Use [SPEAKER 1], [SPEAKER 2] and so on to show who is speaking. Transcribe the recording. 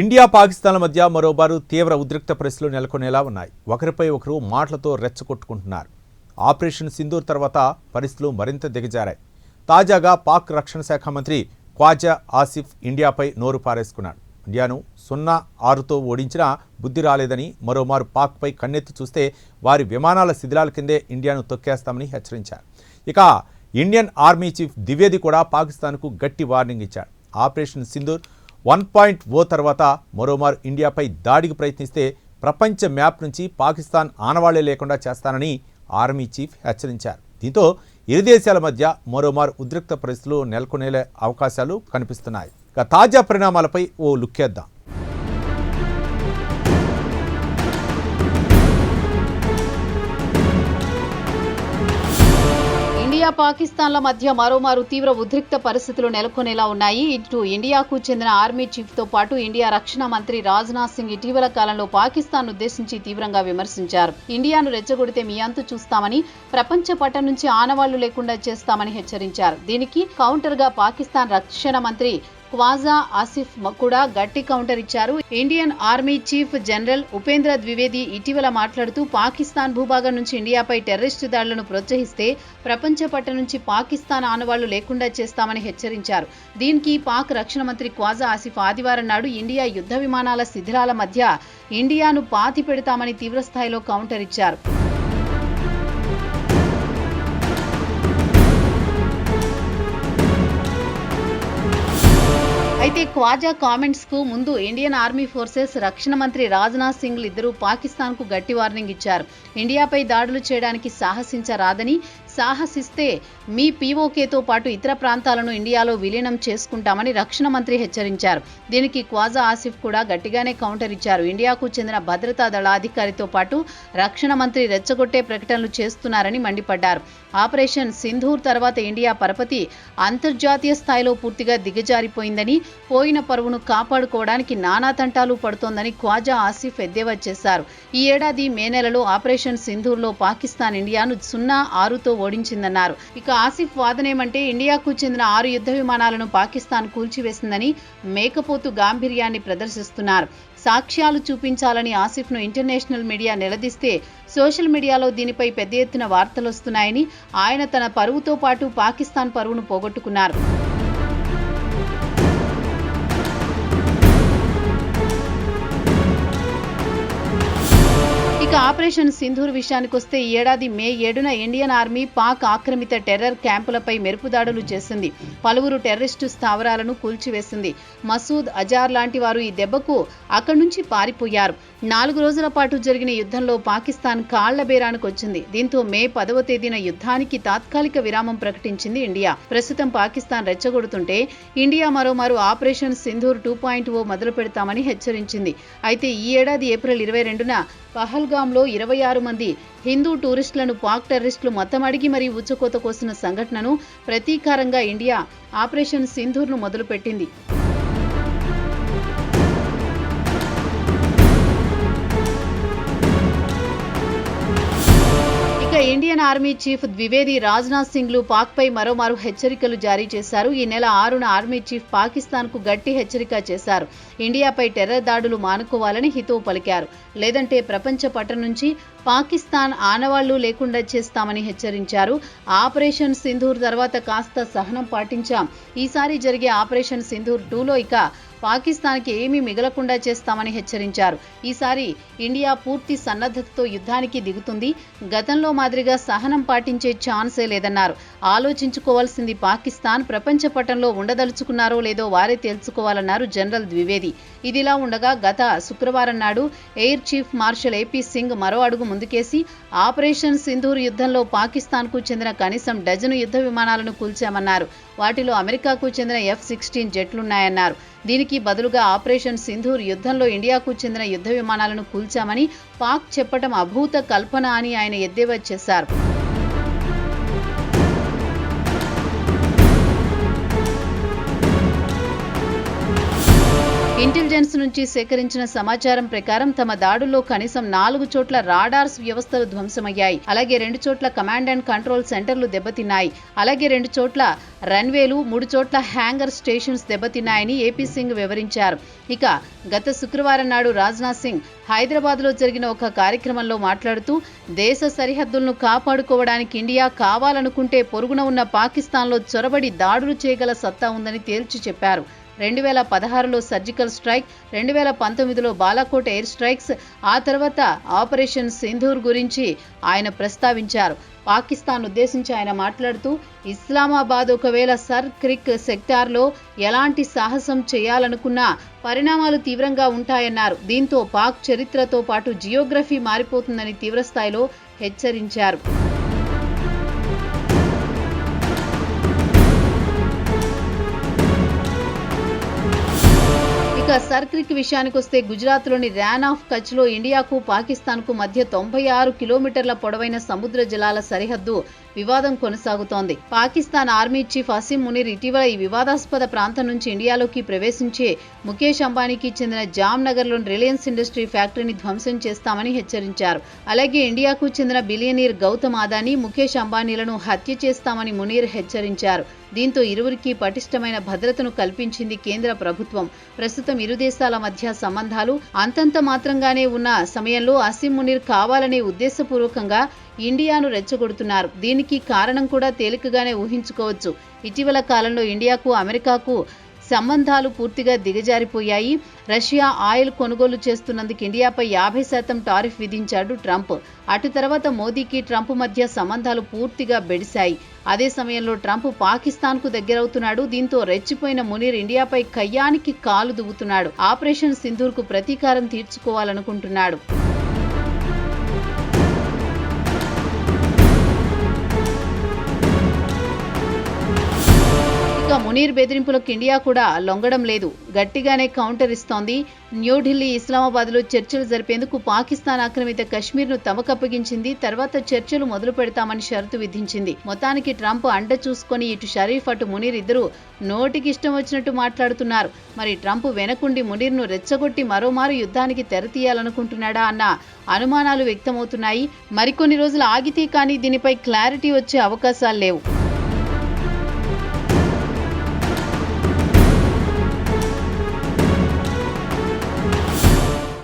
[SPEAKER 1] India పాకిస్తాన్ల మధ్య మరోబారు తీవ్ర ఉద్రిక్త పరిస్థితులు నెలకొనేలా ఉన్నాయి. ఒకరిపై ఒకరు మాటలతో రెచ్చగొట్టుకుంటున్నారు. ఆపరేషన్ సింధూర్ తర్వాత పరిస్థితులు మరింత దిగజారాయి. తాజాగా పాక్ రక్షణ శాఖ మంత్రి ఖ్వాజా ఆసిఫ్ ఇండియాపై నోరు పారేసుకున్నాడు. ఇండియాను సున్నా ఆరుతో ఓడించినా బుద్ధి రాలేదని మరోమారు పాక్పై కన్నెత్తి చూస్తే వారి విమానాల శిథిలాల కిందే ఇండియాను తొక్కేస్తామని హెచ్చరించారు. ఇక ఇండియన్ ఆర్మీ చీఫ్ ద్వివేది కూడా పాకిస్తాన్కు గట్టి వార్నింగ్ ఇచ్చాడు. Operation Sindoor one point O తర్వాత మరోమారు ఇండియాపై దాడికి ప్రయత్నిస్తే ప్రపంచ మ్యాప్ నుంచి పాకిస్తాన్ ఆనవాళ్ళే లేకుండా చేస్తానని ఆర్మీ చీఫ్ హెచ్చరించారు. దీంతో ఇరు దేశాల మధ్య మరోమారు ఉద్రిక్త పరిస్థితులు నెలకొనే అవకాశాలు కనిపిస్తున్నాయి. ఇక తాజా పరిణామాలపై ఓ లుక్కేద్దాం.
[SPEAKER 2] ఇండియా పాకిస్తాన్ల మధ్య మరోమారు తీవ్ర ఉద్రిక్త పరిస్థితులు నెలకొనేలా ఉన్నాయి. ఇటు ఇండియాకు చెందిన ఆర్మీ చీఫ్తో పాటు ఇండియా రక్షణ మంత్రి రాజ్నాథ్ సింగ్ ఇటీవల కాలంలో పాకిస్తాన్ ఉద్దేశించి తీవ్రంగా విమర్శించారు. ఇండియాను రెచ్చగొడితే మీ అంతు చూస్తామని ప్రపంచ పటం నుంచి ఆనవాళ్ళు లేకుండా చేస్తామని హెచ్చరించారు. దీనికి కౌంటర్గా పాకిస్తాన్ రక్షణ మంత్రి క్వాజా ఆసిఫ్ కూడా గట్టి కౌంటర్ ఇచ్చారు. Indian army chief general Upendra Dwivedi ఇటీవల మాట్లాడుతూ పాకిస్తాన్ భూభాగం నుంచి ఇండియాపై టెర్రరిస్టు దాడులను ప్రోత్సహిస్తే ప్రపంచ పట్ట నుంచి పాకిస్తాన్ ఆనవాళ్ళు లేకుండా చేస్తామని హెచ్చరించారు. దీనికి పాక్ రక్షణ మంత్రి క్వాజా ఆసిఫ్ ఆదివారం నాడు ఇండియా యుద్ధ విమానాల శిథిలాల మధ్య ఇండియాను పాతి పెడతామని తీవ్రస్థాయిలో కౌంటర్ ఇచ్చారు. అయితే క్వాజా కామెంట్స్కు ముందు ఇండియన్ ఆర్మీ ఫోర్సెస్ రక్షణ మంత్రి రాజ్నాథ్ సింగ్ ఇద్దరు పాకిస్తాన్కు గట్టి వార్నింగ్ ఇచ్చారు. ఇండియాపై దాడులు చేయడానికి సాహసించరాదని సాహసిస్తే మీ పీఓకేతో పాటు ఇతర ప్రాంతాలను ఇండియాలో విలీనం చేసుకుంటామని రక్షణ మంత్రి హెచ్చరించారు. దీనికి క్వాజా ఆసిఫ్ కూడా గట్టిగానే కౌంటర్ ఇచ్చారు. ఇండియాకు చెందిన భద్రతా దళాధికారితో పాటు రక్షణ మంత్రి రెచ్చగొట్టే ప్రకటనలు చేస్తున్నారని మండిపడ్డారు. ఆపరేషన్ సింధూర్ తర్వాత ఇండియా పరపతి అంతర్జాతీయ స్థాయిలో పూర్తిగా దిగజారిపోయిందని పోయిన పరువును కాపాడుకోవడానికి నానా తంటాలు పడుతోందని ఖ్వాజా ఆసిఫ్ ఎద్దేవా చేశారు. ఈ ఏడాది మే నెలలో ఆపరేషన్ సింధూర్లో పాకిస్తాన్ ఇండియాను సున్నా ఆరుతో ఓడించిందన్నారు. ఇక ఆసిఫ్ వాదనేమంటే ఇండియాకు చెందిన ఆరు యుద్ధ విమానాలను పాకిస్తాన్ కూల్చివేసిందని మేకపోతు గాంభీర్యాన్ని ప్రదర్శిస్తున్నారు. సాక్ష్యాలు చూపించాలని ఆసిఫ్ను ఇంటర్నేషనల్ మీడియా నిలదీస్తే సోషల్ మీడియాలో దీనిపై పెద్ద ఎత్తున వార్తలొస్తున్నాయని ఆయన తన పరువుతో పాటు పాకిస్తాన్ పరువును పోగొట్టుకున్నారు. ఇక ఆపరేషన్ సింధూర్ విషయానికొస్తే ఈ ఏడాది మే ఏడున ఇండియన్ ఆర్మీ పాక్ ఆక్రమిత టెర్రర్ క్యాంపులపై మెరుపు దాడులు చేసింది. పలువురు టెర్రరిస్టు స్థావరాలను కూల్చివేసింది. మసూద్ అజార్ లాంటి వారు ఈ దెబ్బకు అక్కడి నుంచి పారిపోయారు. నాలుగు రోజుల పాటు జరిగిన యుద్ధంలో పాకిస్తాన్ కాళ్ళ బేరానికి వచ్చింది. దీంతో మే పదవ తేదీన యుద్ధానికి తాత్కాలిక విరామం ప్రకటించింది ఇండియా. ప్రస్తుతం పాకిస్తాన్ రెచ్చగొడుతుంటే ఇండియా మరోమారు operation Sindoor two point O మొదలు పెడతామని హెచ్చరించింది. అయితే ఈ ఏడాది ఏప్రిల్ ఇరవై రెండున పహల్గాంలో ఇరవై ఆరు మంది హిందూ టూరిస్టులను పాక్ టెర్రరిస్టులు మొత్తం అడిగి మరీ ఉచ్చకోత కోసిన సంఘటనను ప్రతీకారంగా ఇండియా ఆపరేషన్ సింధూర్ను మొదలుపెట్టింది. Indian army chief Dwivedi Rajnath సింగ్లు పాక్పై మరోమారు హెచ్చరికలు జారీ చేశారు. ఈ నెల ఆరున ఆర్మీ చీఫ్ పాకిస్తాన్కు గట్టి హెచ్చరిక చేశారు. ఇండియాపై టెర్రర్ దాడులు మానుకోవాలని హితవు పలికారు. లేదంటే ప్రపంచ పట్టం నుంచి పాకిస్తాన్ ఆనవాళ్ళు లేకుండా చేస్తామని హెచ్చరించారు. ఆపరేషన్ సింధూర్ తర్వాత కాస్త సహనం పాటించాం. ఈసారి జరిగే ఆపరేషన్ సింధూర్ టూలో ఇక పాకిస్తాన్కి ఏమీ మిగలకుండా చేస్తామని హెచ్చరించారు. ఈసారి ఇండియా పూర్తి సన్నద్ధతతో యుద్ధానికి దిగుతుంది. గతంలో మాదిరిగా సహనం పాటించే ఛాన్సే లేదన్నారు. ఆలోచించుకోవాల్సింది పాకిస్తాన్. ప్రపంచ పటంలో ఉండదలుచుకున్నారో లేదో వారే తేల్చుకోవాలన్నారు జనరల్ ద్వివేది. ఇదిలా ఉండగా గత శుక్రవారం నాడు air chief marshal A P Singh మరో అడుగు ముందుకేసి ఆపరేషన్ సింధూర్ యుద్ధంలో పాకిస్తాన్కు చెందిన కనీసం డజను యుద్ధ విమానాలను కూల్చామన్నారు. వాటిలో అమెరికాకు చెందిన ఎఫ్ సిక్స్టీన్ జెట్లున్నాయన్నారు. దీనికి బదులుగా ఆపరేషన్ సింధూర్ యుద్ధంలో ఇండియాకు చెందిన యుద్ధ విమానాలను కూల్చామని పాక్ చెప్పడం అభూత కల్పన అని ఆయన ఎద్దేవా చేశారు. ఇంటెలిజెన్స్ నుంచి సేకరించిన సమాచారం ప్రకారం తమ దాడుల్లో కనీసం నాలుగు చోట్ల రాడార్స్ వ్యవస్థలు ధ్వంసమయ్యాయి. అలాగే రెండు చోట్ల కమాండ్ అండ్ కంట్రోల్ సెంటర్లు దెబ్బతిన్నాయి. అలాగే రెండు చోట్ల రన్వేలు మూడు చోట్ల హ్యాంగర్ స్టేషన్స్ దెబ్బతిన్నాయని ఏపీ సింగ్ వివరించారు. ఇక గత శుక్రవారం నాడు రాజ్నాథ్ సింగ్ హైదరాబాద్లో జరిగిన ఒక కార్యక్రమంలో మాట్లాడుతూ దేశ సరిహద్దులను కాపాడుకోవడానికి ఇండియా కావాలనుకుంటే పొరుగున ఉన్న పాకిస్తాన్లో చొరబడి దాడులు చేయగల సత్తా ఉందని తేల్చి చెప్పారు. రెండు వేల పదహారులో సర్జికల్ స్ట్రైక్ రెండు వేల పంతొమ్మిదిలో బాలాకోట్ ఎయిర్ స్ట్రైక్స్ ఆ తర్వాత ఆపరేషన్ సింధూర్ గురించి ఆయన ప్రస్తావించారు. పాకిస్తాన్ ఉద్దేశించి ఆయన మాట్లాడుతూ ఇస్లామాబాద్ ఒకవేళ సర్ క్రిక్ సెక్టార్లో ఎలాంటి సాహసం చేయాలనుకున్నా పరిణామాలు తీవ్రంగా ఉంటాయన్నారు. దీంతో పాక్ చరిత్రతో పాటు జియోగ్రఫీ మారిపోతుందని తీవ్రస్థాయిలో హెచ్చరించారు. ఇక సర్క్రిక్ విషయానికి వస్తే గుజరాత్లోని ర్యాన్ ఆఫ్ కచ్లో ఇండియాకు పాకిస్తాన్కు మధ్య తొంభై ఆరు కిలోమీటర్ల పొడవైన సముద్ర జలాల సరిహద్దు వివాదం కొనసాగుతోంది. పాకిస్తాన్ ఆర్మీ చీఫ్ అసీం మునీర్ ఇటీవల ఈ వివాదాస్పద ప్రాంతం నుంచి ఇండియాలోకి ప్రవేశించే ముఖేష్ అంబానీకి చెందిన జామ్నగర్లోని రిలయన్స్ ఇండస్ట్రీ ఫ్యాక్టరీని ధ్వంసం చేస్తామని హెచ్చరించారు. అలాగే ఇండియాకు చెందిన బిలియనీర్ గౌతమ్ అదానీ ముఖేష్ అంబానీలను హత్య చేస్తామని మునీర్ హెచ్చరించారు. దీంతో ఇరువురికి పటిష్టమైన భద్రతను కల్పించింది కేంద్ర ప్రభుత్వం. ప్రస్తుతం ఇరు దేశాల మధ్య సంబంధాలు అంతంత మాత్రంగానే ఉన్న సమయంలో అసీం మునీర్ కావాలనే ఉద్దేశపూర్వకంగా ఇండియాను రెచ్చగొడుతున్నారు. దీనికి కారణం కూడా తేలికగానే ఊహించుకోవచ్చు. ఇటీవల కాలంలో ఇండియాకు అమెరికాకు సంబంధాలు పూర్తిగా దిగజారిపోయాయి. రష్యా ఆయిల్ కొనుగోలు చేస్తున్నందుకు ఇండియాపై యాభై శాతం టారిఫ్ విధించాడు ట్రంప్. అటు తర్వాత మోదీకి ట్రంప్ మధ్య సంబంధాలు పూర్తిగా బెడిశాయి. అదే సమయంలో ట్రంప్ పాకిస్తాన్కు దగ్గరవుతున్నాడు. దీంతో రెచ్చిపోయిన మునీర్ ఇండియాపై కయ్యానికి కాలు దువ్వుతున్నాడు. ఆపరేషన్ సింధూర్కు ప్రతీకారం తీర్చుకోవాలనుకుంటున్నాడు. ఇక మునీర్ బెదిరింపులకు ఇండియా కూడా లొంగడం లేదు. గట్టిగానే కౌంటర్ ఇస్తోంది. న్యూఢిల్లీ ఇస్లామాబాద్లో చర్చలు జరిపేందుకు పాకిస్తాన్ ఆక్రమిత కశ్మీర్ను తమకప్పగించింది. తర్వాత చర్చలు మొదలు పెడతామని షరతు విధించింది. మొత్తానికి ట్రంప్ అండ చూసుకొని ఇటు షరీఫ్ అటు మునీర్ ఇద్దరు నోటికి ఇష్టం వచ్చినట్టు మాట్లాడుతున్నారు. మరి ట్రంప్ వెనకుండి మునీర్ను రెచ్చగొట్టి మరోమారు యుద్ధానికి తెరతీయాలనుకుంటున్నాడా అన్న అనుమానాలు వ్యక్తమవుతున్నాయి. మరికొన్ని రోజులు ఆగితే కానీ దీనిపై క్లారిటీ వచ్చే అవకాశాలు లేవు.